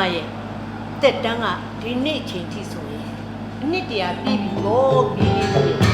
မြို့မရဲ့တက်တန်းကဒီနေ့အချိန်ထိဆိုရင်အနှစ်တရာပြည့်ပြီပေါ့မိ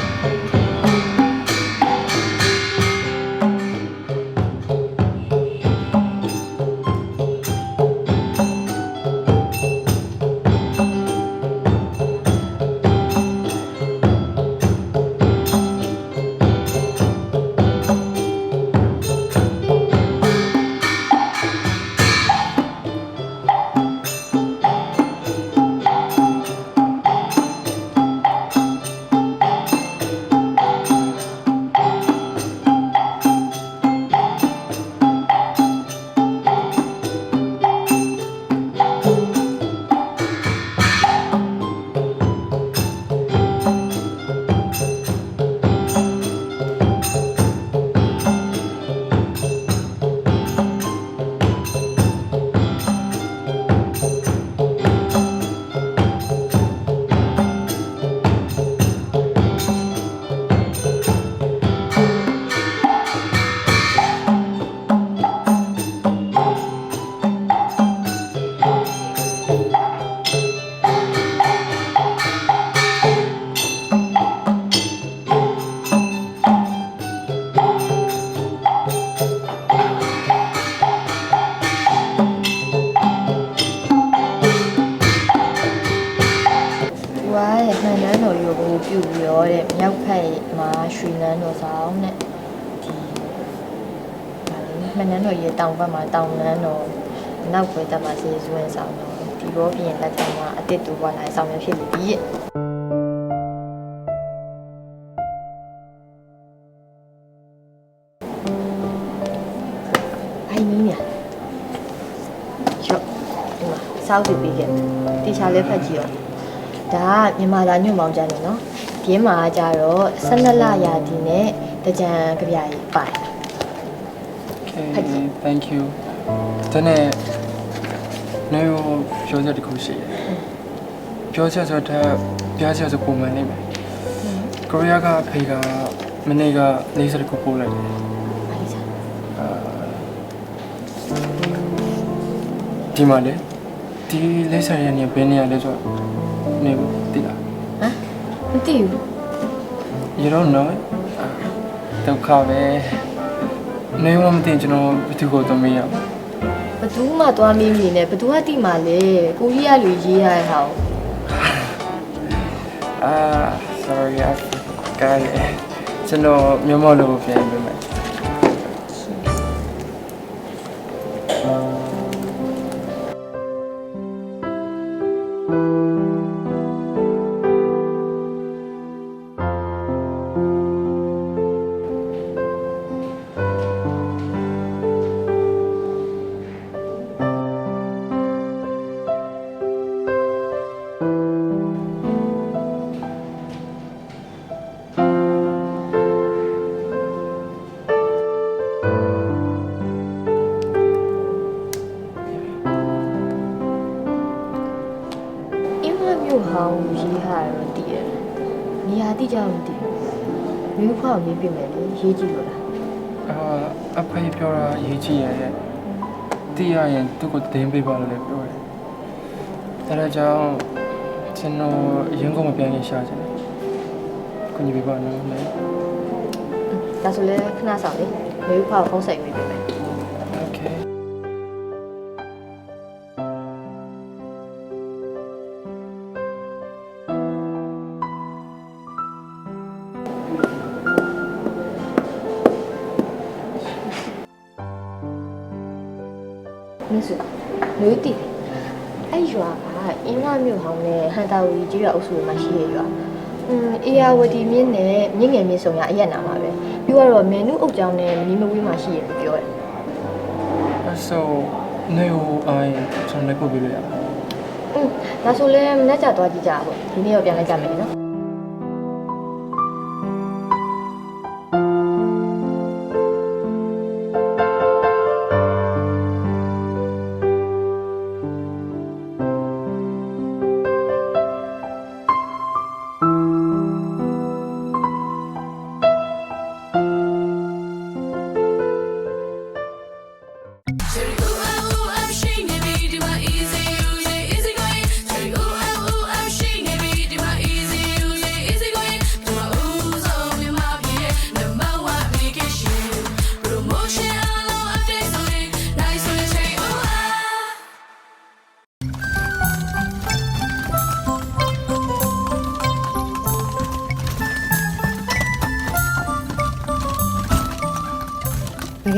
ကရဲ့မှန်တမ်းတော်ရုပ်ကိုပြုပြီးတော့တဲ့မြောက်ဖက်မှာရွှေနန်းတော်ဆောင်တဲ့ဒီဒါလေးမှန်တမ်းတော်ရဲ့တောင်ဘက်မှာတောင်နန်းတော်နောက်ဘက်တက်မှာစေစွန်းဆောင်တော့ဒီဘောပြင်လက်ထက်မှာအတစ်တူဘွားလာဆောင်ရဖြစ်ပြီရဲ့အိုင်နီးညာရော့ဒီမှာစောက်စီပေးခဲ့တေချာလေးဖတ်ကြည့်ရော ဒါကမြန်မာသားညွန့်မောင်ကျန်းနေနော်ပြင်းမှာကြတော့12လရာဒီနဲ့တကြံကြပြကြီးပိုင် Okay thank you တနေ့နေရောပြောချက်တစ်ခုရှိတယ်ပြောချက်ဆိုတော့ပြားချက်ဆိုပုံမှန်နေမယ်ကိုရီးယားကအဖေကမနေ့ကလေးစတစ်ခုပို့လိုက်တယ်ပါလိစားအာဒီမှာလေဒီလေးစရနေဘယ်နေရာလဲဆိုတော့ နေဘူးတိလားဟမ်မသိဘူး You don't know it အာဒုက္ခပဲနေမမသိရင်ကျွန်တော်ဘယ်သူကိုသမီးရမလဲဘသူမှသွားမင်းမြင်နဲ့ဘသူကတိမှလဲကိုကြီးကလူရေးရတဲ့ဟာကိုအာ sorry I forgot it ကျွန်တော်မြန်မာလိုပြန်ပြမယ် အင်းမမျိုးဟောင်းရေးဟာတော့တည်တယ်နေရာတိကျမသိဘူးမျိုးဖောက်ရေးပြမယ်လေရေးကြည့်လို့လားအာအဖေပြောတာရေးကြည့်ရရဲ့တိရရင်သူ့ကိုတင်းပေးပါလို့လည်းပြောတယ်ဒါလည်းကြောင့်ကျွန်တော်အရင်ကမပြန်ခင်ရှာချင်တယ်ကိုကြီးပေးပါနော်လေဒါဆိုလဲခဏဆောင်လေမျိုးဖောက်ဖုံးဆိုင်ပေးပြမယ် မင်းစုလွေးတည်အဲ့ရွာကအင်းလာမြို့ဟောင်းနဲ့ဟန်တာဝီကြီးရွာအုပ်စုမှာရှိရရွာအင်းအေယာဝတီမြင်းနဲ့မြင့်ငယ်မြင့်စုံကအရက်နာပါပဲပြီးတော့မန်နုအုပ်ကြောင်းနဲ့မီမဝေးမှာရှိရလို့ပြောတယ် so နေဟိုအိုင်ကျွန်တော်လည်းပို့ပေးလို့ရပါอืมဒါဆိုလဲမနေ့ကသွားကြည့်ကြပါဦးဒီနေ့တော့ပြန်လိုက်ကြမယ်နော်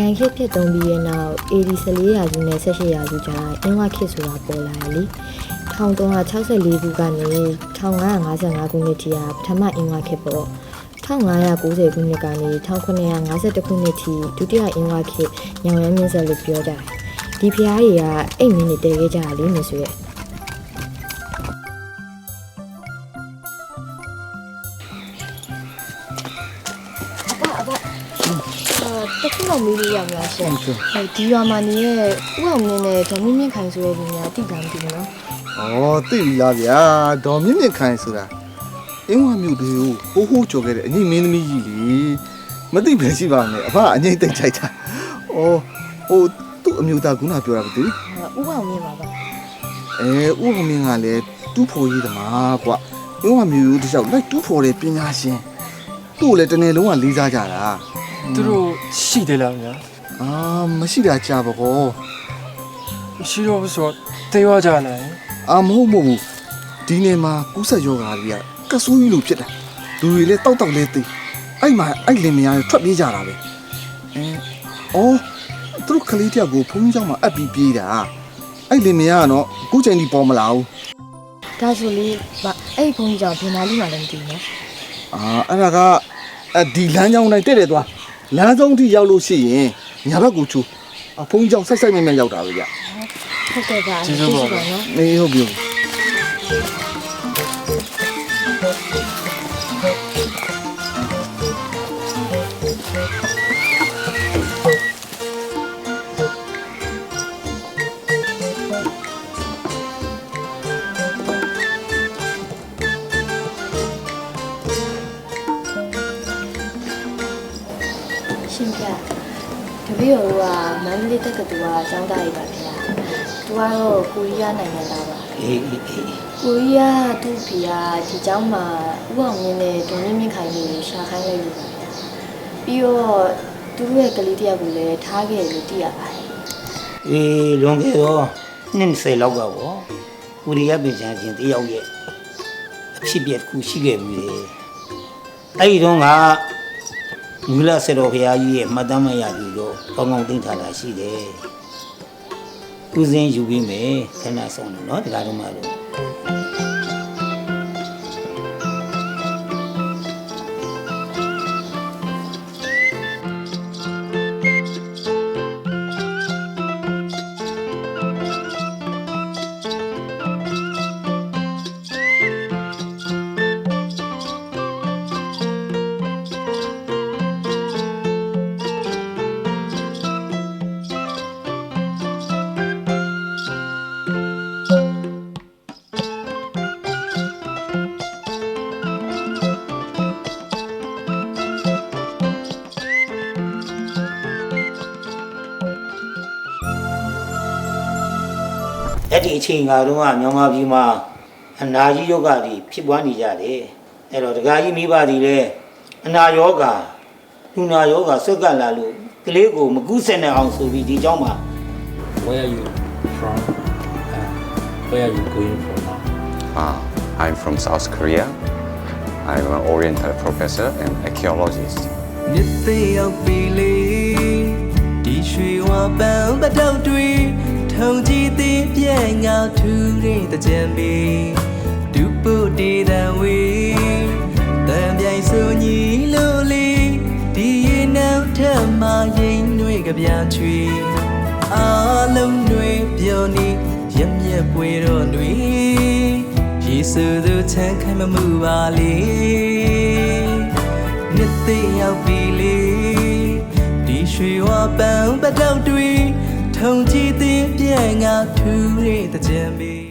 ပကံခေတ်ပြတ်သုံးပြီးရဲ့နောက် AD 14ရာစုနဲ့18ရာစုကြားအင်းဝခေတ်ဆိုတာပေါ်လာတယ်လေ1364ခုကနေ1555ခုနှစ်ထိကပထမအင်းဝခေတ်ပေါ့1590ခုနှစ်ကနေ1952ခုနှစ်ထိဒုတိယအင်းဝခေတ်ညောင်ရမ်းမြင့်ဆက်လို့ပြောကြတယ်ဒီဖျားတွေကအိတ်မင်းနေတည်ခဲ့ကြတာလေမဆိုရဲ့ အာတခုတော့မေးလို့ရမလားရှင်ဟုတ်ဒီရွာမှာနေရဲ့ဥအောင်မြင့်နဲ့ဒေါ်မင်းမြင့်ခိုင်ဆိုတဲ့လူများတိတာမသိဘူးနော်ဩသိပြီလားဗျာဒေါ်မြင့်မြင့်ခိုင်ဆိုတာအင်းဝမြို့တွေကိုဟိုးဟိုးကြော်ခဲ့တဲ့အညီမင်းသမီးကြီးလေမသိပဲရှိပါမယ်အဖအငိမ့်တိတ်ချိုက်တာဩဟိုသူ့အမျိုးသားကပြောတာမသိဥအောင်မြင့်ပါပါအဲဥပမင်းကလည်းတူးဖော်ရေးသမားကွအင်းဝမြို့တစ်ယောက်လိုက်တူးဖော်တဲ့ပညာရှင်သူ့ကိုလည်းတစ်နေ့လုံးကလေးစားကြတာ သူတို့ရှိတယ်လားညာအာမရှိတာကြာပါကောရှိတော့ဘူးဆိုတော့တေးရကြနိုင်အာမဟုတ်မဟုတ်ဘူးဒီနေ့မှာကူးဆက်ယောဂါတွေကကဆူးကြီးလိုဖြစ်တာလူတွေလည်းတောက်တောက်လေးသိအဲ့မှာအဲ့လင်မယားတွေထွက်ပြေးကြတာပဲအဲအော်သူတို့ကလေးတယောက်ကိုဖုန်းကြောင်းမှာအပ်ပြီးပြေးတာအဲ့လင်မယားကတော့အခုချိန်ထိပေါ်မလာဘူးဒါဆိုလေဗအဲ့ဒီဘုန်းကြီးကြောင့်ဘယ်နာလိမှလည်းမသိဘူးနော်အာအဲ့ဒါကအဒီလမ်းကြောင်းတိုင်းတက်တယ်သွား လမ်းဆုံးထိရောက်လို့ရှိရင်ညာဘက်ကိုချိုးအဖုန်းကြောင်းဆက်ဆက်မြဲမြဲရောက်တာပဲကြဟုတ်ကဲ့ပါကျေးဇူးပါနော်နေဟုတ်ပြီရှင် န္တလေးတက္ကသိုလ်ကကျောင်းသားကြီးပါဗျာသူကတော့ကိုရီးယားနိုင်ငံသားပါအေးအေးအေးကိုရီးယားသူ့ဖေကဒီကျောင်းမှာဥအောင်မြင့်နဲ့ဒေါ်မြင့်မြင့်ခိုင်ကိုရှာခိုင်းလိုက်လို့ပါဗျာပြီးတော့သူတို့ရဲ့ကလေးတယောက်ကိုလည်းထားခဲ့တယ်လို့သိရပါတယ်အေးလွန်ခဲ့တော့နှစ်20လောက်ကပေါ့ကိုရီးယားပြည်ချမ်းချင်းတယောက်ရဲ့အဖြစ်ပြက်တစ်ခုရှိခဲ့ပြီလေအဲ့ဒီတော့က မူလဆရာတော်ဘုရားကြီးရဲ့မှတ်တမ်းမရပြီတော့ကောင်းကောင်းသိထားတာရှိတယ်ဦးစင်းယူပြီးမယ်ခဏဆောင်တယ်နော်ဒီကားတော့မှလို့ အဲ့ဒီအချိန်ကတော့မြန်မာပြည်မှာအနာကြီးယောဂတွေဖြစ်ပွားနေကြတယ်အဲ့တော့ဒကာကြီးမိဘတွေလည်းအနာယောဂလူနာယောဂဆွတ်ကပ်လာလို့ကလေးကိုမကူးဆက်နိုင်အောင်ဆိုပြီးဒီเจ้าမှာ Where are you from? And where are you going for now? Uh, I'm from South Korea. I'm an Oriental professor and archaeologist. မြစ်သိရောက်ပြီလေဒီရွှေဝါပန်းပတောက်တွေ ထုံကြည့်သေးပြဲငါထူတဲ့တကြံပေဒုပုတေတံဝေတံပြိုင်ဆိုညီလို့လေဒီရေနောက်ထက်မှရင်တွေကပြချွေအားလုံးတွေပြောနေရမျက်ပွေတော့တွေယေစုသူချမ်းခိုင်မမှုပါလေနှစ်သိရောက်ပြီလေဒီရွှေဝါပန်းပတောက်တွေ ထုံကြည့်သေးပြဲငါထူတဲ့တကြံပေ